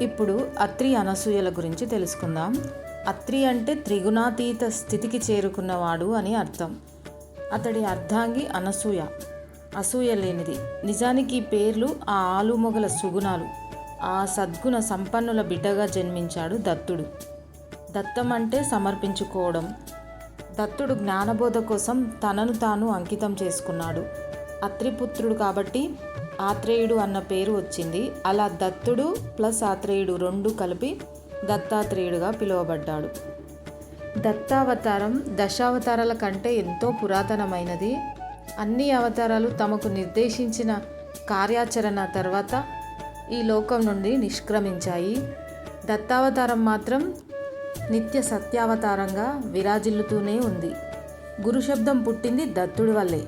ఇప్పుడు అత్రి అనసూయల గురించి తెలుసుకుందాం. అత్రి అంటే త్రిగుణాతీత స్థితికి చేరుకున్నవాడు అని అర్థం. అతడి అర్ధాంగి అనసూయ. అసూయ లేనిది. నిజానికి ఈ పేర్లు ఆ ఆలుమొగల సుగుణాలు. ఆ సద్గుణ సంపన్నుల బిడ్డగా జన్మించాడు దత్తుడు. దత్తం అంటే సమర్పించుకోవడం. దత్తుడు జ్ఞానబోధ కోసం తనను తాను అంకితం చేసుకున్నాడు. అత్రిపుత్రుడు కాబట్టి ఆత్రేయుడు అన్న పేరు వచ్చింది. అలా దత్తుడు ప్లస్ ఆత్రేయుడు రెండు కలిపి దత్తాత్రేయుడుగా పిలువబడ్డాడు. దత్తావతారం దశావతారాల కంటే ఎంతో పురాతనమైనది. అన్ని అవతారాలు తమకు నిర్దేశించిన కార్యాచరణ తర్వాత ఈ లోకం నుండి నిష్క్రమించాయి. దత్తావతారం మాత్రం నిత్య సత్యావతారంగా విరాజిల్లుతూనే ఉంది. గురుశబ్దం పుట్టింది దత్తుడి వల్లే.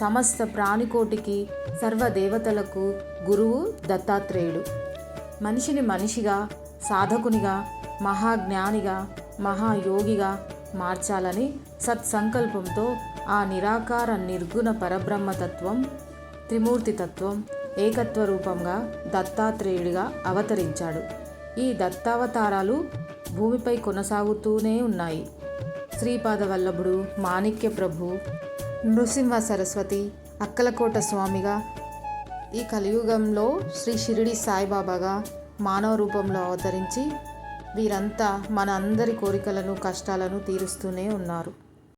సమస్త ప్రాణికోటికి సర్వదేవతలకు గురువు దత్తాత్రేయుడు. మనిషిని మనిషిగా సాధకునిగా మహాజ్ఞానిగా మహాయోగిగా మార్చాలని సత్సంకల్పంతో ఆ నిరాకార నిర్గుణ పరబ్రహ్మతత్వం త్రిమూర్తితత్వం ఏకత్వ రూపంగా దత్తాత్రేయుడిగా అవతరించాడు. ఈ దత్తావతారాలు భూమిపై కొనసాగుతూనే ఉన్నాయి. శ్రీపాద వల్లభుడు మాణిక్య ప్రభు నృసింహ సరస్వతి అక్కలకోట స్వామిగా ఈ కలియుగంలో శ్రీ షిరిడి సాయిబాబాగా మానవ రూపంలో అవతరించి వీరంతా మన అందరి కోరికలను కష్టాలను తీరుస్తూనే ఉన్నారు.